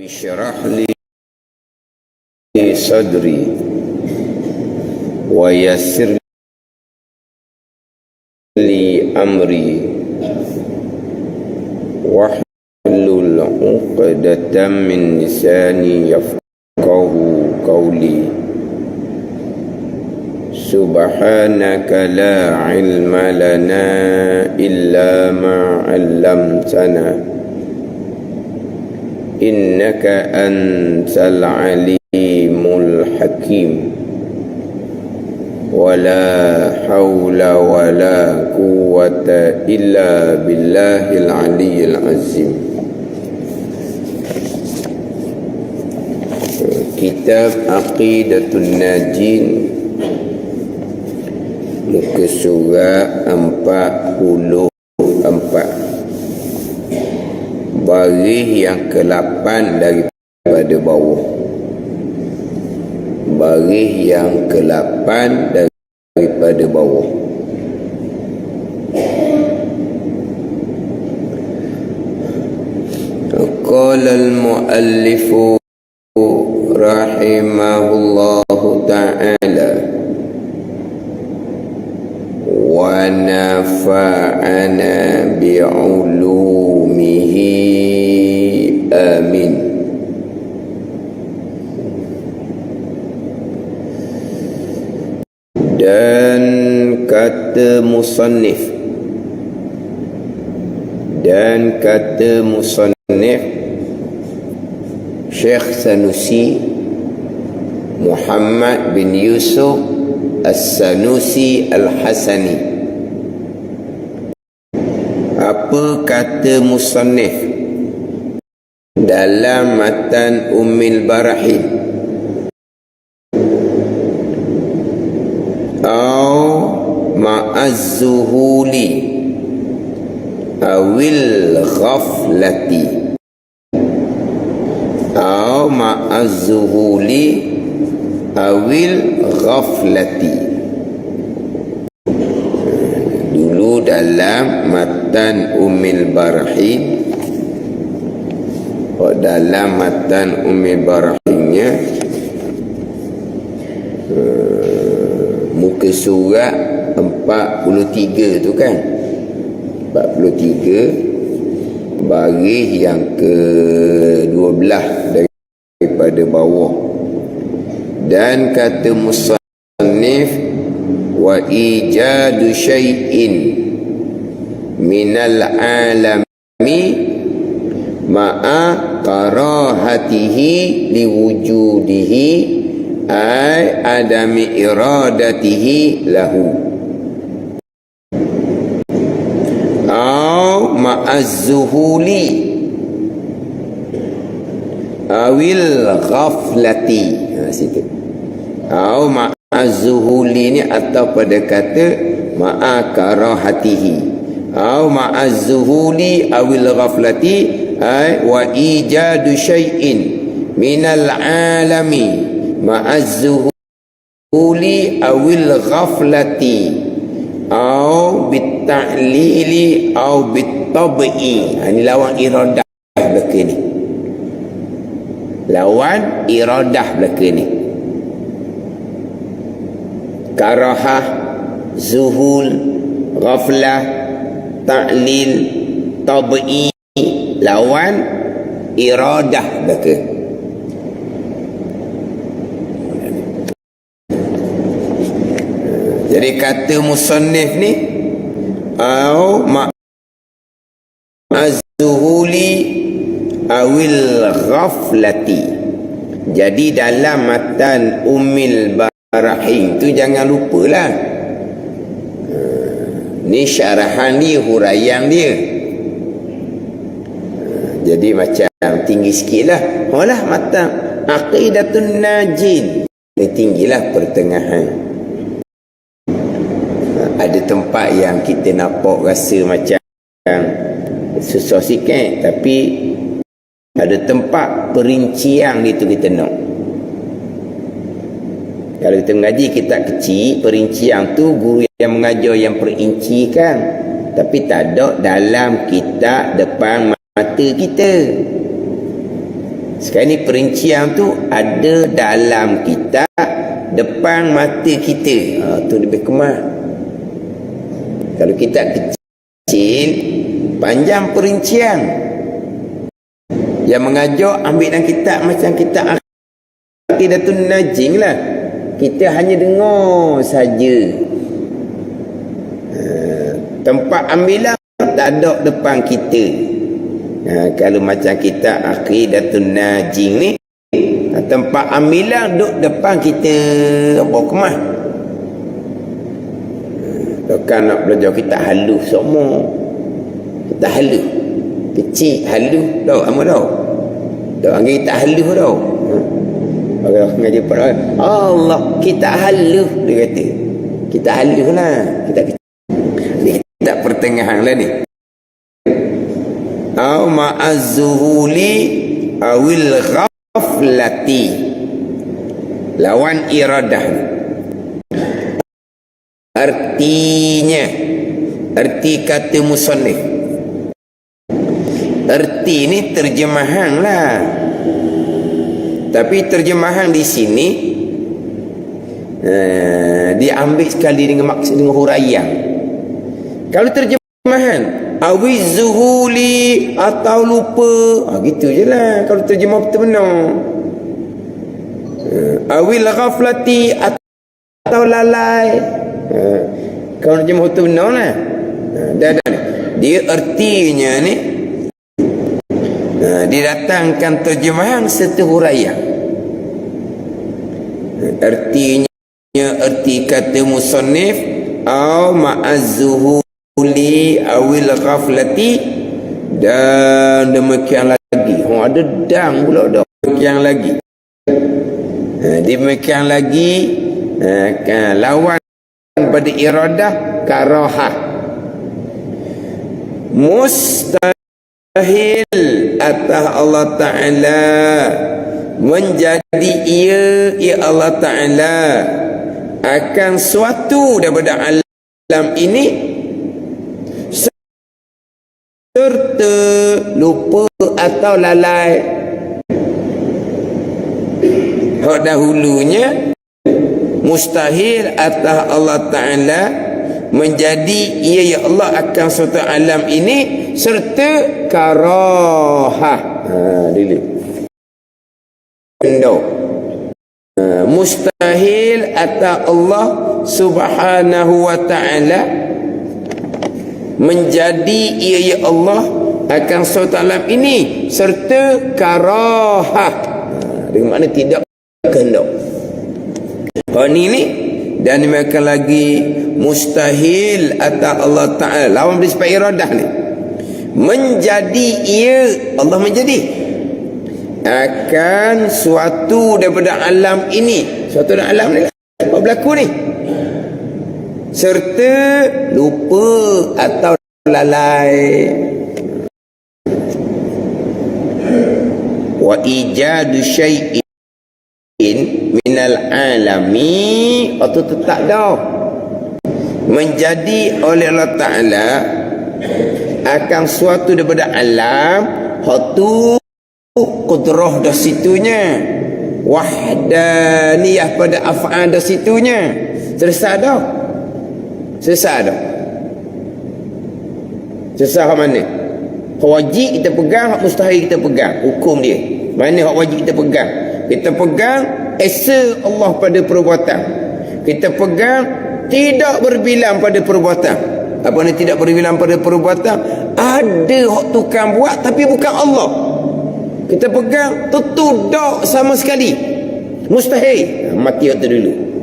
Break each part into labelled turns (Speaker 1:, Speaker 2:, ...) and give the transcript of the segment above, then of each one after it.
Speaker 1: اشرح لي صدري ويسر لي أمري واحلل عقدة من لساني يفقه قولي. سبحانك لا علم لنا إلا ما علمتنا. innaka antal alimul hakim. Wala haula wala quwata illa billahil aliyyil azim. Kitab aqidatun najin. Muka surat 40 baris yang ke-8 daripada bawah. Baris yang ke-8 daripada bawah. Qala al-muallifu rahimahullahu ta'ala wa nafa'ana bi'ulumihi آمين dan kata musannif dan kata musannif Syekh Sanusi Muhammad bin Yusuf As-Sanusi Al-Hasani Apa kata musannif Dalam matan Ummil Barahin Au ma'azzuhuli. Awil ghaflati. Au ma'azzuhuli. Awil ghaflati. Dulu dalam matan umil barahin dalam matan umil barahinnya uh, muka surat 43 tu kan? 43 baris yang ke 12 daripada bawah. Dan kata musannif wa ijadu syai'in minal alami ma'a karahatihi liwujudihi ay adami iradatihi lahu. Au ma'azzuhuli awil ghaflati. Ha situ. Au ma'azzuhuli ni atau pada kata ma'a karahatihi. Au ma'azzuhuli awil ghaflati ay wa ijadu syai'in minal alami ma'azzuhuli awil ghaflati au bitta'lili au bittab'i. Ha, ini lawan iradah belaka ni. Lawan iradah belaka ni. Karahah zuhul ghaflah ta'lil tab'i lawan iradah belaka jadi kata musannif ni au ma'azzuhuli awil ghaflati. Jadi dalam matan umil barahim tu jangan lupalah. Ni syarahan dia huraian dia jadi macam tinggi sikit lah Walah matan aqidatun najin. Dia tinggilah pertengahan. Ada tempat yang kita nampak rasa macam susah sikit tapi ada tempat perincian itu kita nak. Kalau kita mengaji kita kecil perincian tu guru yang mengajar yang perincikan. Tapi tak ada dalam kitab depan mata kita. Sekarang ni perincian tu ada dalam kita depan mata kita. Ha, tu lebih kemas. Kalau kita kecil panjang perincian. Yang mengajar ambil dalam kitab macam kitab Aqidatun Najing lah. Kita hanya dengar saja. Ha, tempat ambilan tak ada depan kita ha, kalau macam kita Aqidatun Najing ni ha, tempat ambilan duduk depan kita apa kemah Bukan nak belajar kita halus semua. Kita halus Kecil halus Tahu apa tahu Tahu Angin kita halus tahu Orang ngaji pada Allah kita halus Dia kata. Kita halus lah. Kita kecil. Ni kita pertengahan lah ni Au ma'azzuhuli Awil ghaflati. Lawan iradah Artinya Arti kata musonif Arti ni terjemahan lah. Tapi terjemahan di sini uh, Diambil sekali dengan maksud dengan huraian. Kalau terjemahan Awiz zuhuli atau lupa ha, Gitu je lah Kalau terjemah betul-benar uh, Awil ghaflati atau lalai Ha. Kau nak jemaah tu benar lah. Ha, dah, dah. Dia ertinya ni. Ha, didatangkan terjemahan serta huraian. Ha, ertinya erti kata musonif. Au ma'azzuhuli awil ghaflati. Dan demikian lagi. Oh, ada dang pula dah. Demikian lagi. Ha, demikian lagi. Ha, kan, lawan pada iradah karahah mustahil atas Allah Ta'ala menjadi ia ia Allah Ta'ala akan suatu daripada alam ini serta lupa atau lalai. Hak dahulunya mustahil atas Allah Ta'ala menjadi ia ya Allah akan suatu alam ini serta karahah ha, dili no. ha, mustahil atas Allah subhanahu wa ta'ala menjadi ia ya Allah akan suatu alam ini serta karahah ha, dengan makna tidak kehendak. Oh ni ni dan mereka lagi mustahil atas Allah Ta'ala. Lawan bersifat iradah ni. Menjadi ia Allah menjadi akan suatu daripada alam ini. Suatu dalam alam ni lah berlaku ni serta lupa atau lalai. Wa ijadu syai'in minal alami. Atau tetap dah. Menjadi oleh Allah Ta'ala akan suatu daripada alam. Hatu kudrah dah situnya. Wahdaniyah pada af'an dah situnya. Selesai selesai dah. Selesai hak mana? Hak wajib kita pegang hak mustahil kita pegang. Hukum dia. Mana hak wajib kita pegang? Kita pegang esa Allah pada perbuatan. Kita pegang tidak berbilang pada perbuatan. Apa ni tidak berbilang pada perbuatan? Ada hak tukang buat tapi bukan Allah. Kita pegang tentu tak sama sekali. Mustahil. Mati waktu dulu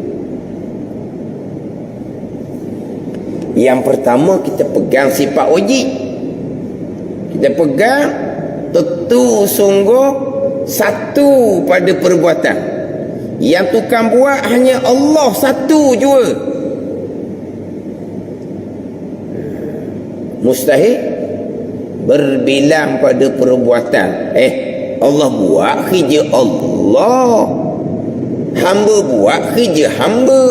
Speaker 1: yang pertama kita pegang sifat wajib kita pegang tentu sungguh satu pada perbuatan yang tukang buat hanya Allah satu jua. Mustahil berbilang pada perbuatan. Eh, Allah buat kerja Allah. Hamba buat kerja hamba.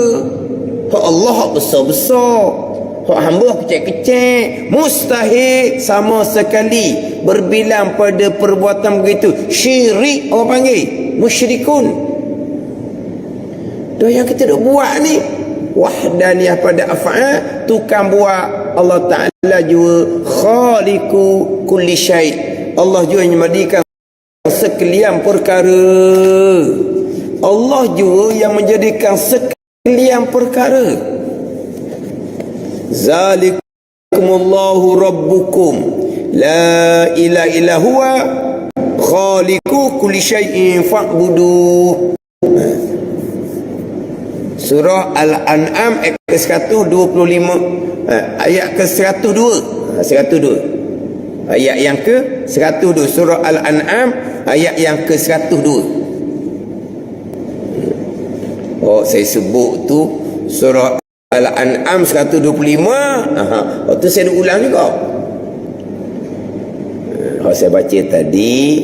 Speaker 1: Allah besar-besar. Hak hamba kecil-kecil. Mustahil sama sekali berbilang pada perbuatan begitu. Syirik orang panggil. Musyrikun. Tu yang kita duk buat ni. Wahdaniyah pada af'al. Tukang buat. Allah Ta'ala juga khaliku kulli syait Allah juga menyemadikan sekalian perkara. Allah juga yang menjadikan sekalian perkara zalikumullahu rabbukum. La ilaha illa huwa khaliqu kulli syai'in fa'budu. Surah Al-An'am ayat ke-125 eh, ayat ke-102. 102 ayat yang ke-102 surah Al-An'am ayat yang ke-102 Oh saya sebut tu surah Al-An'am 125 Aha. Oh tu saya nak ulang juga. Oh saya baca tadi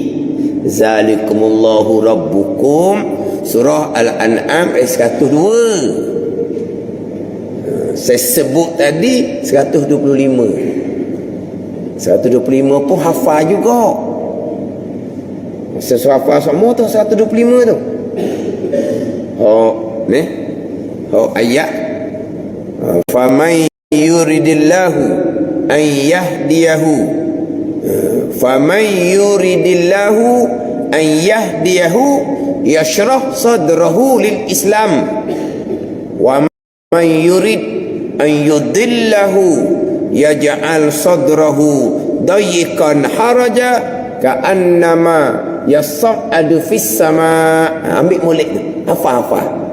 Speaker 1: Zalikumullahu Rabbukum Surah Al-An'am ayat 102 Saya sebut tadi 125 125 pun hafal juga. Sesuai hafal semua tu 125 tu. Oh ni? Oh ayat Faman yuridillahu An yahdiyahu Faman yuridillahu An yahdiyahu yashrah sadrahu lil Islam wa man yurid an yudillahu yaj'al sadrahu dayiqan haraja ka'annama yas'adu fis sama ambil molek tu apa-apa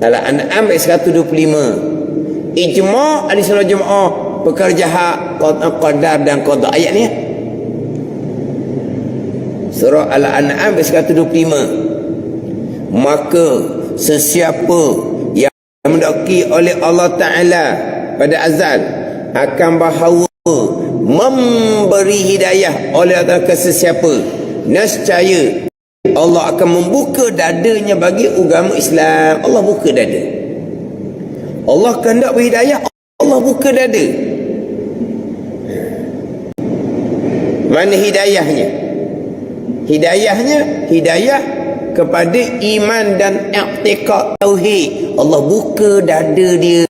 Speaker 1: dalam an'am ayat 125 ijma' ahli sunnah jemaah perkara jahat qadar dan qada ayat ni Surah Al-An'am ayat 125. Maka sesiapa yang mendaki oleh Allah Ta'ala pada azal akan bahawa memberi hidayah oleh Allah ke sesiapa. Nescaya Allah akan membuka dadanya bagi agama Islam. Allah buka dada. Allah kehendak berhidayah, Allah buka dada. Mana hidayahnya? Hidayahnya hidayah kepada iman dan i'tiqad tauhid. Allah buka dada dia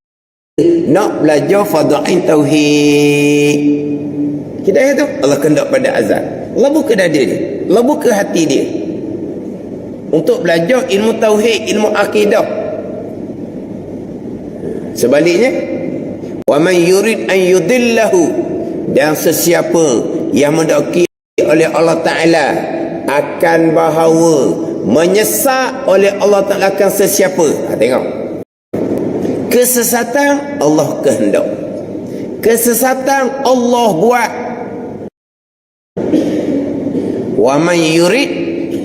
Speaker 1: nak belajar fadhain tauhid. Hidayah tu Allah kendak pada azan. Allah buka dada dia. Allah buka hati dia. Untuk belajar ilmu tauhid, ilmu akidah. Sebaliknya, wa man yurid an yudillahu dan sesiapa yang mendaki oleh Allah Taala akan bahawa menyesak oleh Allah Ta'ala akan sesiapa. Ha, tengok. Kesesatan Allah kehendak. Kesesatan Allah buat. Wa man yurid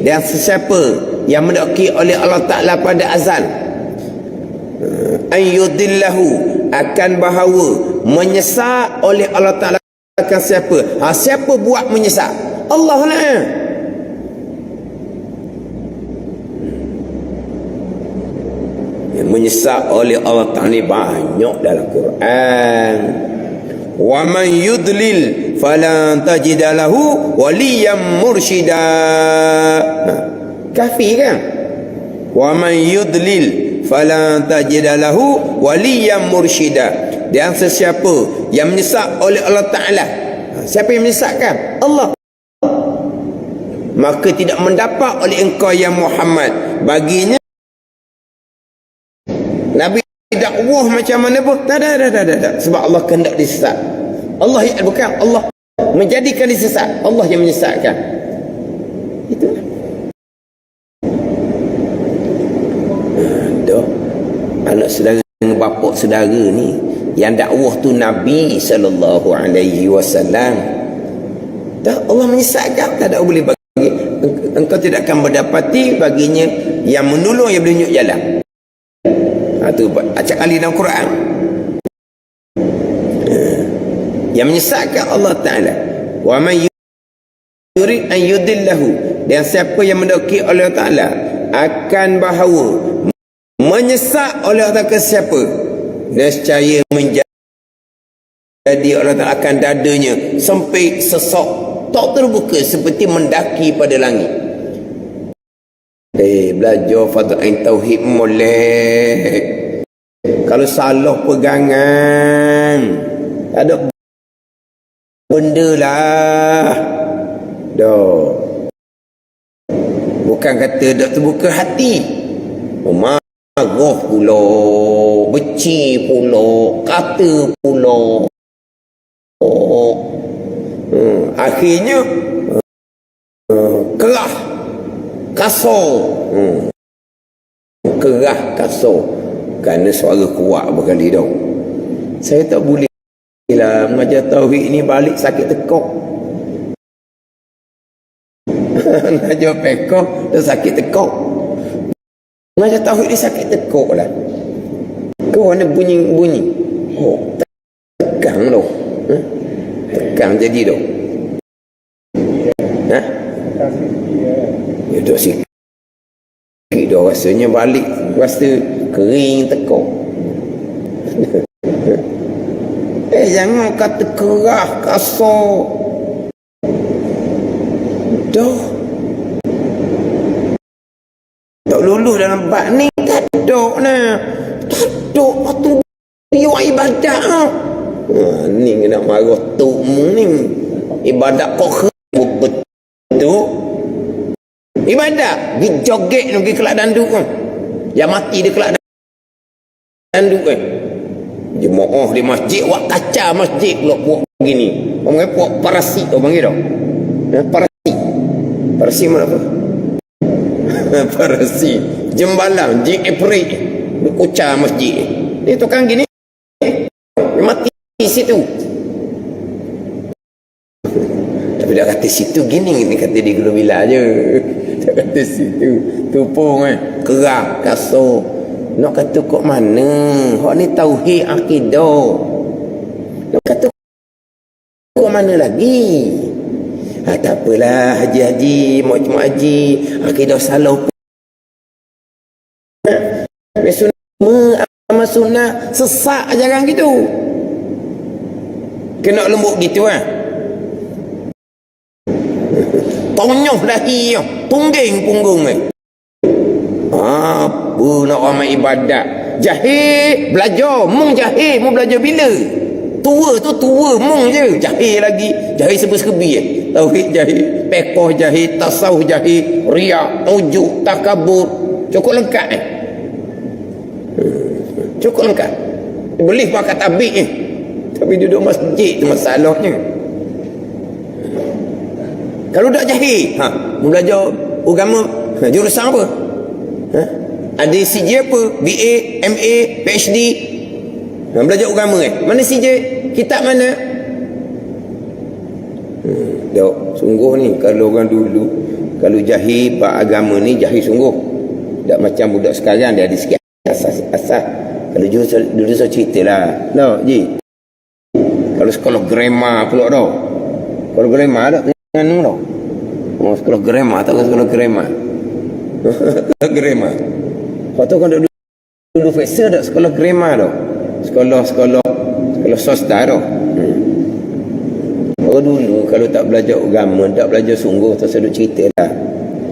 Speaker 1: dan sesiapa yang mendaki oleh Allah Ta'ala pada azal an yudillahu akan bahawa menyesak oleh Allah Ta'ala akan siapa? Ha, siapa buat menyesak? Allah lah menyesak oleh Allah Ta'ala banyak dalam Quran. Wa man yudlil falan tajida lahu waliyan mursyida. Ha. Kafir kan? Wa man yudlil falan tajida lahu waliyan mursyida. Dan sesiapa yang menyesak oleh Allah Ta'ala? Ha, siapa yang menyesakkan Allah. Maka tidak mendapat oleh engkau yang Muhammad. Baginya Nabi dakwah macam mana pun. Tak ada, tak ada, tak. Sebab Allah kehendak disesat. Allah bukan Allah menjadikan disesat. Allah yang menyesatkan saudara bapa saudara ni yang dakwah tu Nabi sallallahu alaihi wasallam. Dah Allah menyesatkan tak ada boleh bagi engkau tidak akan mendapati baginya yang menolong yang menunjuk jalan. Tu acak kali dalam Quran. Yang menyesatkan Allah Ta'ala. Wa man yurid an yudillahu dan siapa yang mendaki Allah Ta'ala akan bahawa menyesak oleh Allah Ta'ala ke siapa? Nescaya menjadi jadi Allah Ta'ala akan dadanya sempit sesok tak terbuka seperti mendaki pada langit. Eh belajar fadha'in tauhid molek. Kalau salah pegangan ada benda lah. Dah. Bukan kata dak terbuka hati marah pula beci pula kata pula oh. hmm. akhirnya uh, kerah kasar hmm. kerah kasar kerana suara kuat berkali dah saya tak boleh lah mengajar tauhid ni balik sakit tekok mengajar pekok dan sakit tekok mengajar tauhid ni sakit tekok lah. Kau mana bunyi-bunyi oh tegang tu ha? tegang jadi tu ha? ya duk sikit dah rasanya balik. Rasa kering tekok eh jangan kata kerah kasar. Dah tak lulus dalam bab ni. Tak dok nah tak dok waktu dia ibadat ha. ha ni kena marah tu ni. Ibadat kok betul. Ibadat. Pergi joget pergi kelak danduk kan yang mati dia kelak danduk kan jemaah di masjid wak kaca masjid pula buat begini. Orang buat parasit orang panggil tau. Eh, parasit. Parasit mana apa parasit jembalang dia kucar masjid. Ni tukang gini. Dia mati situ. Tapi dah kata situ gini ni kata di Gulu Bila je. Tak kata situ tupung eh. Kerah kasut nak kata kok mana? Hak ni tauhid akidah. Nak kata kok mana lagi ha, tak apalah haji-haji mak-mak haji akidah salah ha, sunnah sama sunnah sesak jangan gitu. Kena lembut gitu ah. Ha? tonyoh dahi tungging punggung eh. Apa nak ramai ibadat? Jahil belajar. Mung jahil mu belajar bila? Tua tu tua mung je. Jahil lagi. Jahil serba-serbi eh tauhid jahil pekoh jahil tasawuf jahil riak tujuk takabur. Cukup lengkap eh cukup lengkap. Boleh pakai tabik eh tapi duduk masjid tu masalahnya. Kalau tak jahil ha, belajar agama ha, jurusan apa? Ha? ada CJ apa? BA MA PhD belajar agama eh mana CJ kitab mana Dok, sungguh ni kalau orang dulu kalau jahil bab agama ni jahil sungguh. Tak macam budak sekarang dia ada sikit asas asas. Kalau dulu dulu saya cerita lah no, ji. Kalau sekolah grammar pula tau kalau grammar tak dengan ni tau oh, sekolah grammar tak sekolah grammar sekolah grammar kau tahu kan dulu dulu fesa tak sekolah grammar tau sekolah sekolah sekolah hmm. Oh dulu kalau tak belajar agama, tak belajar sungguh, tak sedut cerita lah.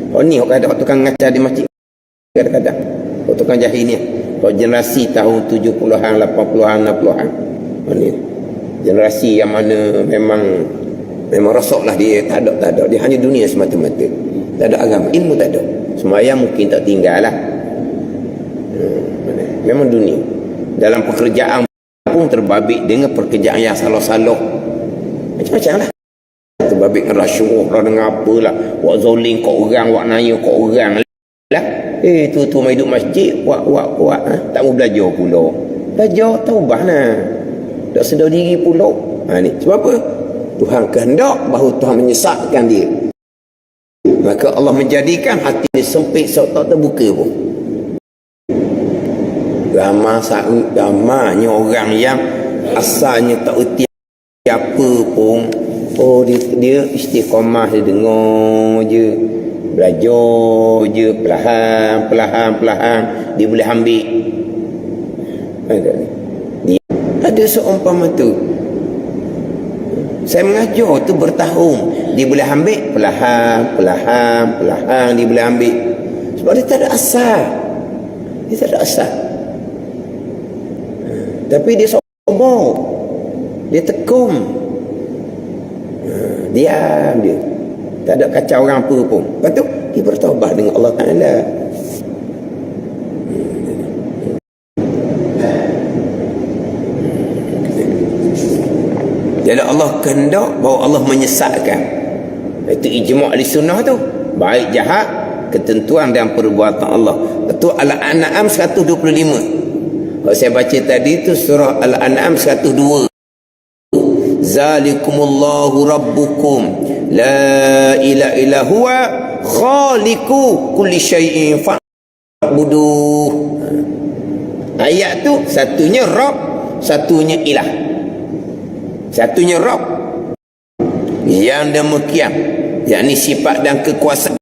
Speaker 1: Oh ni orang ada tukang ngajar di masjid. Kadang-kadang. Oh tukang jahil ni. Oh generasi tahun 70-an, 80-an, 60-an. Oh ni. Generasi yang mana memang memang rosok lah dia. Tak ada, tak ada. Dia hanya dunia semata-mata. Tak ada agama. Ilmu tak ada. Semayang mungkin tak tinggal lah. Hmm, memang dunia. Dalam pekerjaan pun terbabit dengan pekerjaan yang salah-salah macam-macam lah. Terbabit dengan rasuah lah dengan apa lah? Buat kau orang buat naya kau orang lah. Eh tu tu main duduk masjid buat buat buat ha? tak mau belajar pula. Belajar taubah lah. Tak sedar diri pula. Ha, ni. Sebab apa? Tuhan kehendak bahawa Tuhan menyesatkan dia. Maka Allah menjadikan hati dia sempit sebab tak terbuka pun. Ramah ramahnya orang yang asalnya tak erti apa pun oh dia, dia istiqamah dia dengar je belajar je perlahan perlahan perlahan dia boleh ambil ada dia ada seumpama tu Saya mengajar tu bertahun. Dia boleh ambil perlahan, perlahan, perlahan dia boleh ambil. Sebab dia tak ada asal. Dia tak ada asal. Tapi dia sombong. Dia tekung. Diam dia. Tak ada kacau orang apa pun. Lepas tu, dia bertawabat dengan Allah Ta'ala. Jadi Allah kehendak bahawa Allah menyesatkan. Itu ijma' di sunnah tu. Baik jahat, ketentuan dan perbuatan Allah. Itu Al-An'am 125. Kalau saya baca tadi itu surah Al-An'am 102. Zalikumullahu rabbukum la ilaha illa huwa khaliqu kulli syai'in fa'buduh. Ayat tu satunya Rabb, satunya ilah. Satunya Rabb. Yang demikian. Yang sifat dan kekuasaan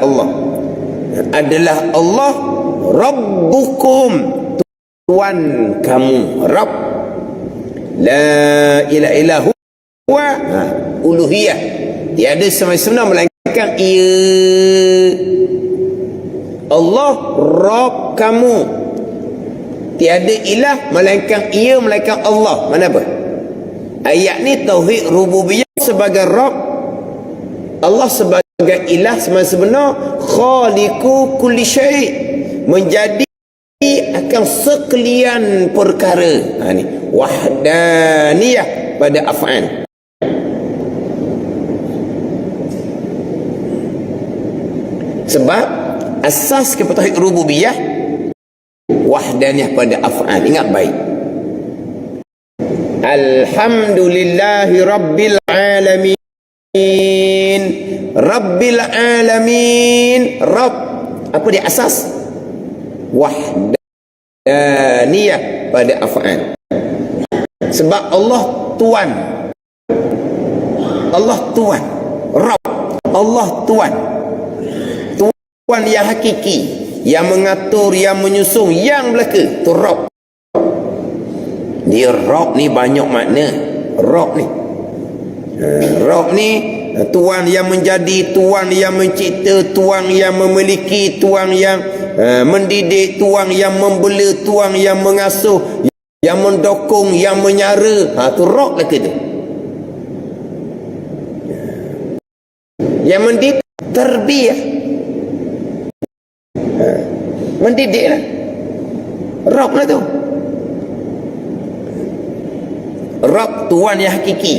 Speaker 1: Allah. Adalah Allah Rabbukum. Tuhan kamu. Rabb. La ilaha illahu wa ha, uluhiyah. Tiada semestinya melainkan ia. Allah Rabb kamu. Tiada ilah melainkan ia melainkan Allah. Mana apa? Ayat ni tauhid rububiyah sebagai Rabb. Allah sebagai ilah semasa sebenar khaliqu kulli syai menjadi akan sekalian perkara. Ha ni wahdaniyah pada af'an. Sebab asas kepada tauhid rububiyah wahdaniyah pada af'an. Ingat baik. Alhamdulillahi Rabbil Alamin. Rabbil Alamin. Rabb Apa dia asas? Wahdaniyah pada af'an Sebab Allah Tuan. Allah Tuan. Rabb Allah Tuan Tuan yang hakiki Yang mengatur, yang menyusung Yang belaka Itu Rabb dia Rob ni banyak makna. Rob ni. Uh, Rob ni uh, Tuan yang menjadi Tuan yang mencipta Tuan yang memiliki Tuan yang uh, mendidik Tuan yang membela Tuan yang mengasuh Yang mendokong Yang menyara. Ha, tu Rob lah tu. Yang mendidik Terbiah Mendidik lah. Rob lah tu. Rab Tuhan yang hakiki.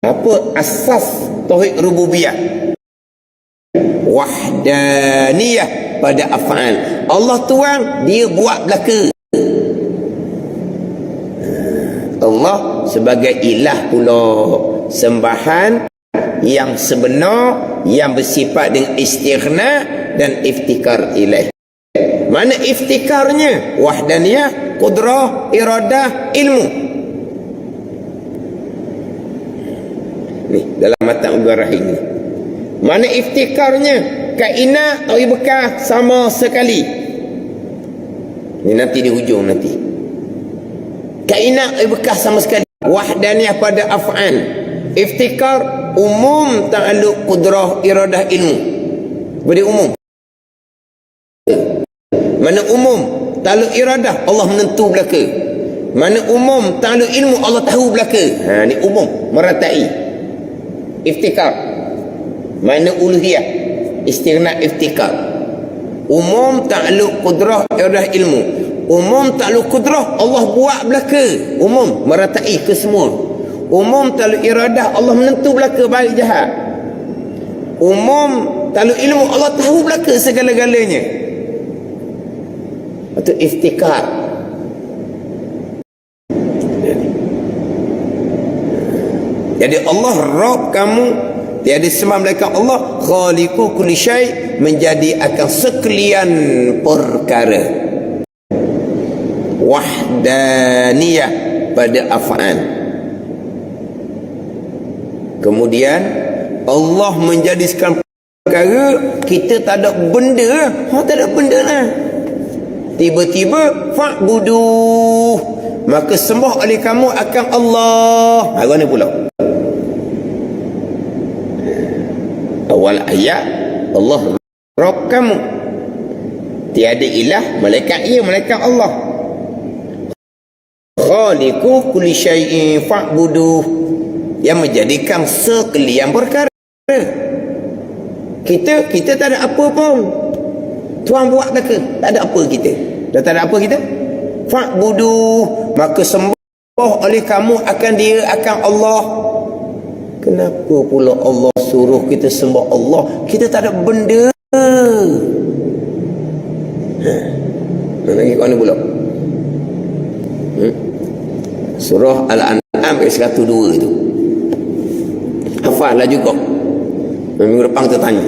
Speaker 1: Apa asas tauhid rububiyah? Wahdaniyah pada af'al. Allah Tuhan dia buat belaka. Allah sebagai ilah pula. Sembahan yang sebenar yang bersifat dengan istighna dan iftikar ilaih mana iftikarnya wahdaniyah kudrah, iradah, ilmu. Ni dalam mata Ibrahim ni. Mana iftikarnya? Kainat atau bekah sama sekali. Ni nanti di hujung nanti. Kainat atau bekah sama sekali. Wahdaniyah pada af'an. Iftikar umum ta'aluk kudrah, iradah, ilmu. Beri umum. Mana umum? Taluk iradah Allah menentu belaka. Mana umum taluk ilmu Allah tahu belaka. Ha ni umum meratai. Iftikar. Mana uluhiyah? Istighna iftikar. Umum takluk kudrah iradah ilmu. Umum takluk kudrah Allah buat belaka. Umum meratai ke semua. Umum takluk iradah Allah menentu belaka baik jahat. Umum takluk ilmu Allah tahu belaka segala-galanya. Itu iftikar jadi. Allah Rabb kamu tiada semua mereka Allah khaliqu kulli syai menjadi akan sekalian perkara. Wahdaniyah pada af'an kemudian Allah menjadikan perkara kita tak ada benda. Ha tak ada benda lah. Tiba-tiba fa'budu. Maka sembah oleh kamu akan Allah. Ha mana pula. Awal ayat Allah Rabb kamu. Tiada ilah malaikat ia malaikat Allah. Khaliqu kulli syai'in fa'budu yang menjadikan sekalian perkara kita kita tak ada apa pun. Tuan buat tak ke? Tak ada apa kita. Dah tak ada apa kita? Fa'budu maka sembah oleh kamu akan dia akan Allah. Kenapa pula Allah suruh kita sembah Allah? Kita tak ada benda. Ha. lagi kat mana pula. Hmm? surah Al-An'am ayat 102 tu hafal lah juga minggu depan kita tanya.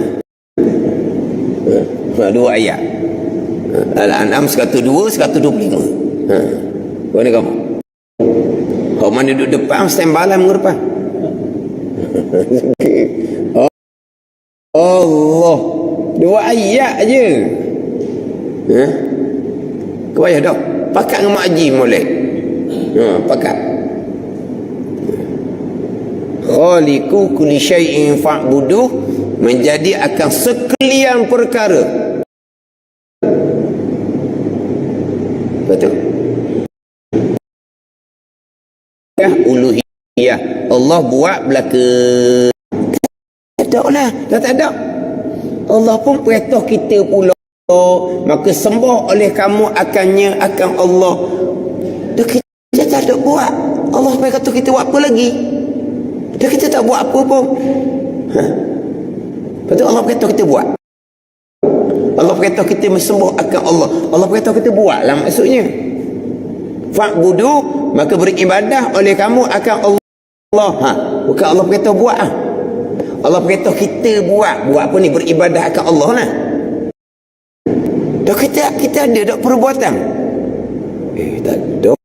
Speaker 1: Ha. dua ayat. Al-An'am 102 125 ha. mana kamu? Kau mana duduk depan stand by lah minggu depan? Allah. Dua ayat je. Ha? kau payah dah pakat dengan mak haji molek ha, pakat khaliqu kulli syai'in fa'budu menjadi akan sekalian perkara. Betul? Ya uluhiyah. Allah buat belaka. Tak lah. Dah tak ada. Allah pun perintah kita pula. Maka sembah oleh kamu akannya akan Allah. Dah kita tak ada buat. Allah sampai kata kita buat apa lagi dah kita tak buat apa pun. Ha? betul Allah berkata kita buat. Allah berkata kita mesembah akan Allah. Allah berkata kita buat lah maksudnya. Fa'budu maka beribadah oleh kamu akan Allah. Ha? bukan Allah berkata buat ah. Allah berkata kita buat. Buat apa ni beribadah akan Allah lah. Dah kita kita ada dak perbuatan. Eh tak ada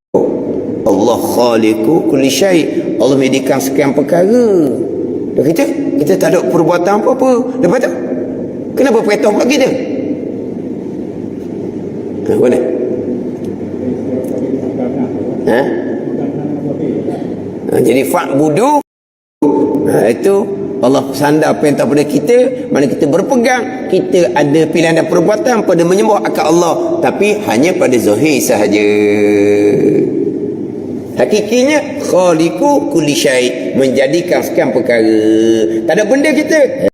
Speaker 1: Allah khaliqu kulli syai. Allah medikan sekian perkara. Dah kita kita tak ada perbuatan apa-apa. Lepas tu kenapa perintah pula kita? Ha, mana? Ha? ha jadi fa'budu ha, itu Allah sandar perintah pada kita mana kita berpegang. Kita ada pilihan dan perbuatan pada menyembah akan Allah. Tapi hanya pada zahir sahaja hakikinya khaliqu kulli syai menjadikan sekian perkara. Tak ada benda kita